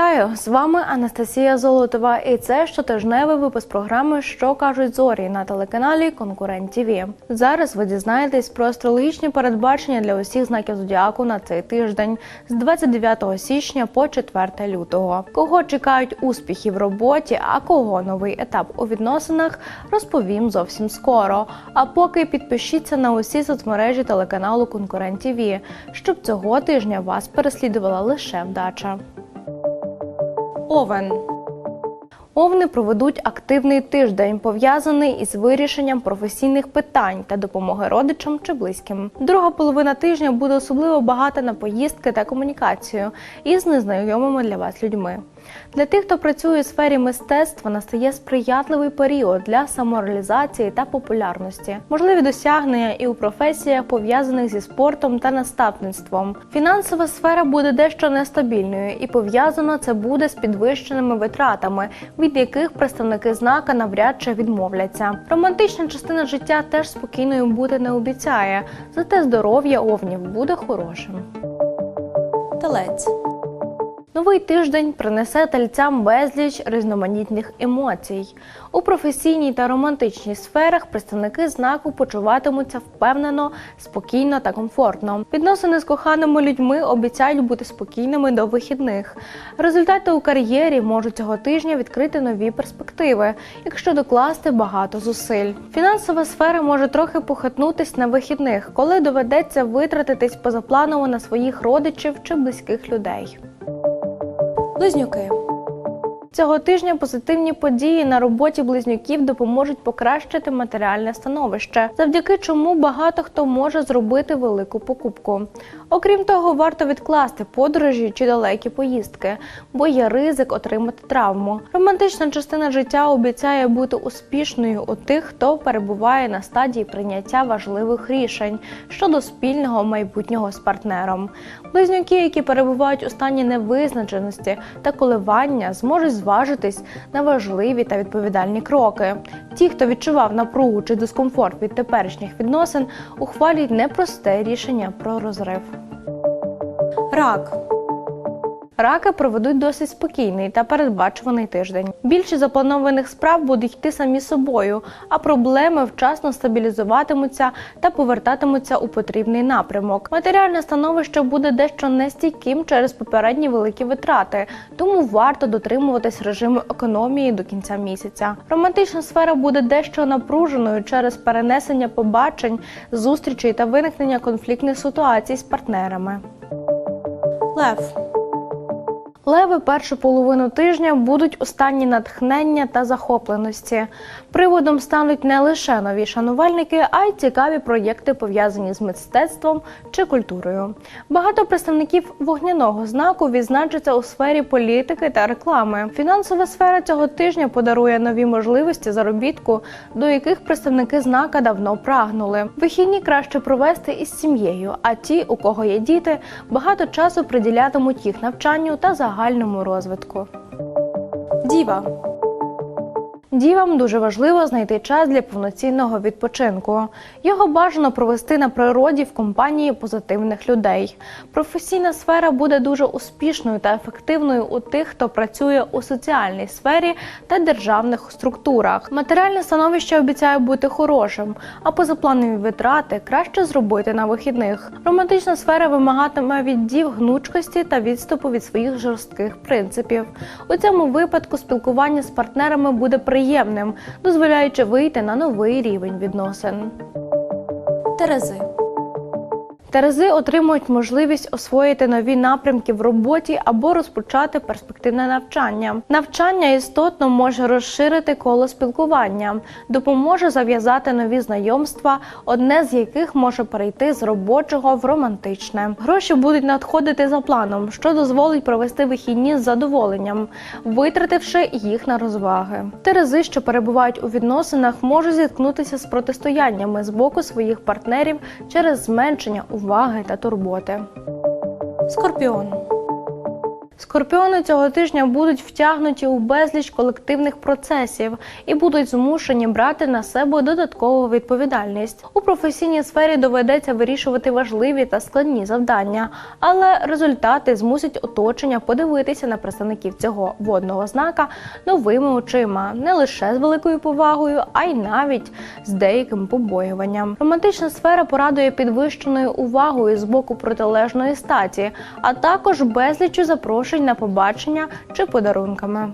Вітаю з вами Анастасія Золотова. І це щотижневий випуск програми Що кажуть зорі на телеканалі Конкурент ТІВІ. Зараз ви дізнаєтесь про астрологічні передбачення для усіх знаків зодіаку на цей тиждень з 29 січня по 4 лютого. Кого чекають успіхи в роботі, а кого новий етап у відносинах, розповім зовсім скоро. А поки підпишіться на усі соцмережі телеканалу Конкурент ТІВІ, щоб цього тижня вас переслідувала лише вдача. Овен. Овни проведуть активний тиждень, пов'язаний із вирішенням професійних питань та допомоги родичам чи близьким. Друга половина тижня буде особливо багата на поїздки та комунікацію із незнайомими для вас людьми. Для тих, хто працює у сфері мистецтва, настає сприятливий період для самореалізації та популярності, можливі досягнення і у професіях, пов'язаних зі спортом та наставництвом. Фінансова сфера буде дещо нестабільною, і пов'язано це буде з підвищеними витратами, від яких представники знака навряд чи відмовляться. Романтична частина життя теж спокійною бути не обіцяє, зате здоров'я овнів буде хорошим. Телець. Новий тиждень принесе тельцям безліч різноманітних емоцій. У професійній та романтичній сферах представники знаку почуватимуться впевнено, спокійно та комфортно. Відносини з коханими людьми обіцяють бути спокійними до вихідних. Результати у кар'єрі можуть цього тижня відкрити нові перспективи, якщо докласти багато зусиль. Фінансова сфера може трохи похитнутись на вихідних, коли доведеться витратитись позапланово на своїх родичів чи близьких людей. Близнюки. Цього тижня позитивні події на роботі близнюків допоможуть покращити матеріальне становище, завдяки чому багато хто може зробити велику покупку. Окрім того, варто відкласти подорожі чи далекі поїздки, бо є ризик отримати травму. Романтична частина життя обіцяє бути успішною у тих, хто перебуває на стадії прийняття важливих рішень щодо спільного майбутнього з партнером. Близнюки, які перебувають у стані невизначеності та коливання, зможуть зважитись на важливі та відповідальні кроки. Ті, хто відчував напругу чи дискомфорт від теперішніх відносин, ухвалюють непросте рішення про розрив. Рак. Раки проведуть досить спокійний та передбачуваний тиждень. Більшість запланованих справ будуть йти самі собою, а проблеми вчасно стабілізуватимуться та повертатимуться у потрібний напрямок. Матеріальне становище буде дещо нестійким через попередні великі витрати, тому варто дотримуватись режиму економії до кінця місяця. Романтична сфера буде дещо напруженою через перенесення побачень, зустрічей та виникнення конфліктних ситуацій з партнерами. Лев. Леви першу половину тижня будуть у стані натхнення та захопленості. Приводом стануть не лише нові шанувальники, а й цікаві проєкти, пов'язані з мистецтвом чи культурою. Багато представників вогняного знаку відзначаться у сфері політики та реклами. Фінансова сфера цього тижня подарує нові можливості заробітку, до яких представники знака давно прагнули. Вихідні краще провести із сім'єю, а ті, у кого є діти, багато часу приділятимуть їх навчанню та загальному розвитку. Діва. Дівам дуже важливо знайти час для повноцінного відпочинку. Його бажано провести на природі в компанії позитивних людей. Професійна сфера буде дуже успішною та ефективною у тих, хто працює у соціальній сфері та державних структурах. Матеріальне становище обіцяє бути хорошим, а позапланові витрати краще зробити на вихідних. Романтична сфера вимагатиме від дів гнучкості та відступу від своїх жорстких принципів. У цьому випадку спілкування з партнерами буде приємним приємним, дозволяючи вийти на новий рівень відносин. Терези. Терези отримують можливість освоїти нові напрямки в роботі або розпочати перспективне навчання. Навчання істотно може розширити коло спілкування, допоможе зав'язати нові знайомства, одне з яких може перейти з робочого в романтичне. Гроші будуть надходити за планом, що дозволить провести вихідні з задоволенням, витративши їх на розваги. Терези, що перебувають у відносинах, можуть зіткнутися з протистояннями з боку своїх партнерів через зменшення уваги та турботи. Скорпіон. Скорпіони цього тижня будуть втягнуті у безліч колективних процесів і будуть змушені брати на себе додаткову відповідальність. У професійній сфері доведеться вирішувати важливі та складні завдання, але результати змусять оточення подивитися на представників цього водного знака новими очима, не лише з великою повагою, а й навіть з деяким побоюванням. Романтична сфера порадує підвищеною увагою з боку протилежної статі, а також безлічу запрошень на побачення чи подарунками.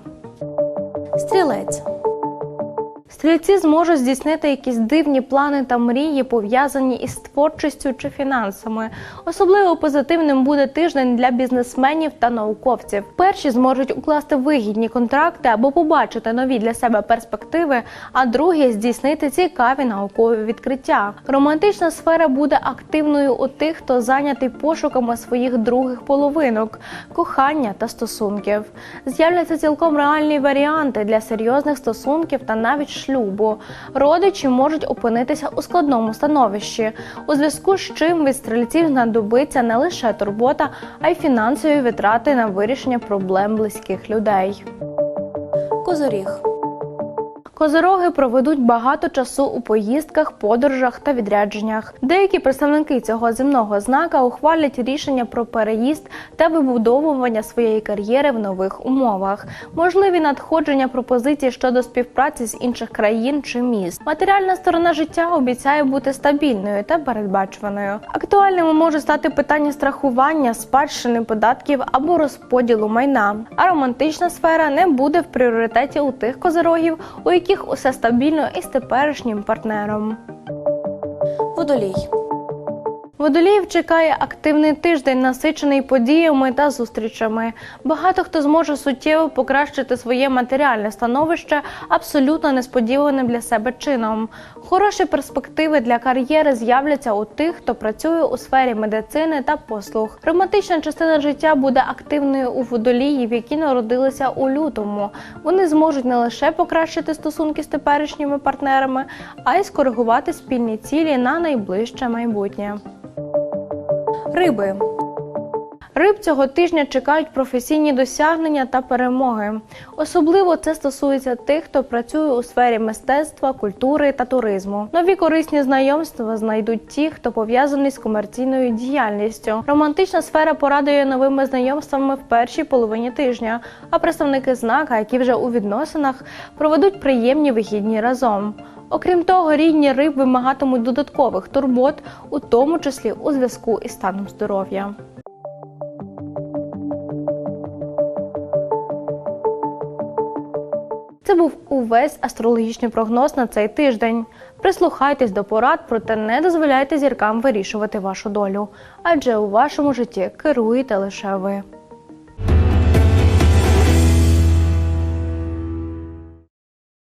Стрілець. Стрільці зможуть здійснити якісь дивні плани та мрії, пов'язані із творчістю чи фінансами. Особливо позитивним буде тиждень для бізнесменів та науковців. Перші зможуть укласти вигідні контракти або побачити нові для себе перспективи, а другі здійснити цікаві наукові відкриття. Романтична сфера буде активною у тих, хто зайнятий пошуками своїх других половинок, кохання та стосунків. З'являться цілком реальні варіанти для серйозних стосунків та навіть шлюбу. Родичі можуть опинитися у складному становищі, у зв'язку з чим від стрільців знадобиться не лише турбота, а й фінансові витрати на вирішення проблем близьких людей. Козоріг. Козороги проведуть багато часу у поїздках, подорожах та відрядженнях. Деякі представники цього земного знака ухвалять рішення про переїзд та вибудовування своєї кар'єри в нових умовах. Можливі надходження пропозицій щодо співпраці з інших країн чи міст. Матеріальна сторона життя обіцяє бути стабільною та передбачуваною. Актуальними може стати питання страхування, спадщини податків або розподілу майна. А романтична сфера не буде в пріоритеті у тих козорогів, у яких усе стабільно із теперішнім партнером. Водолій. Водоліїв чекає активний тиждень, насичений подіями та зустрічами. Багато хто зможе суттєво покращити своє матеріальне становище абсолютно несподіваним для себе чином. Хороші перспективи для кар'єри з'являться у тих, хто працює у сфері медицини та послуг. Романтична частина життя буде активною у водоліїв, які народилися у лютому. Вони зможуть не лише покращити стосунки з теперішніми партнерами, а й скоригувати спільні цілі на найближче майбутнє. Риби. Риб цього тижня чекають професійні досягнення та перемоги. Особливо це стосується тих, хто працює у сфері мистецтва, культури та туризму. Нові корисні знайомства знайдуть ті, хто пов'язаний з комерційною діяльністю. Романтична сфера порадує новими знайомствами в першій половині тижня, а представники знака, які вже у відносинах, проведуть приємні вихідні разом. Окрім того, рідні риб вимагатимуть додаткових турбот, у тому числі у зв'язку із станом здоров'я. Це був увесь астрологічний прогноз на цей тиждень. Прислухайтесь до порад, проте не дозволяйте зіркам вирішувати вашу долю, адже у вашому житті керуєте лише ви.